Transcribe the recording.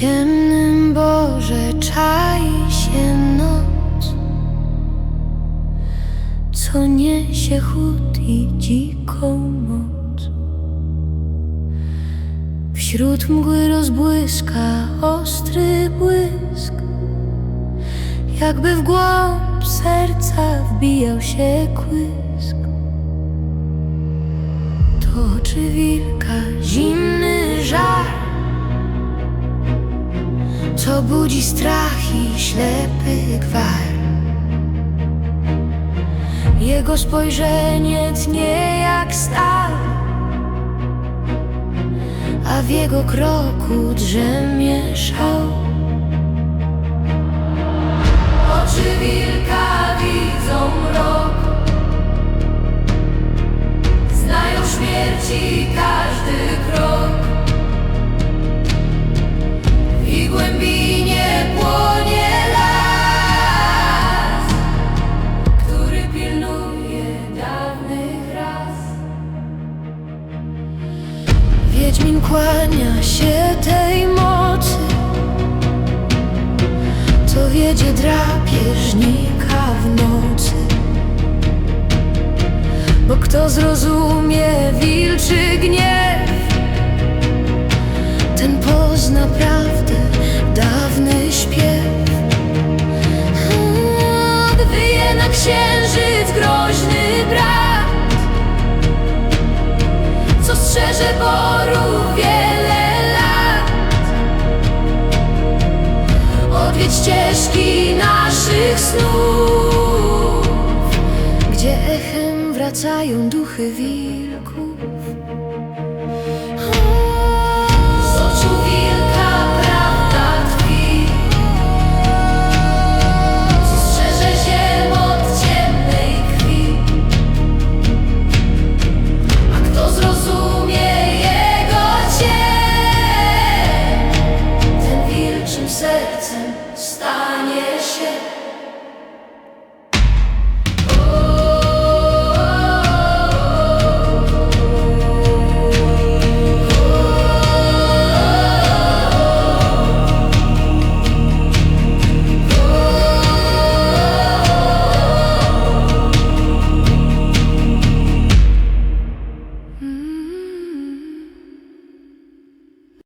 ciemnym Boże czai się noc, co niesie chłód i dziką moc. Wśród mgły rozbłyska ostry błysk, jakby w głąb serca wbijał się kłysk. To oczy wilka, zimny żar Co budzi strach i ślepy gwar. Jego spojrzenie tnie jak stal A w jego kroku drzemie szał Wiedźmin kłania się tej mocy. Co wiedzie drapieżnika w nocy. Bo kto zrozumie wilczy gniew, ten pozna prawdę, ścieżki naszych snów gdzie echem wracają duchy wilk.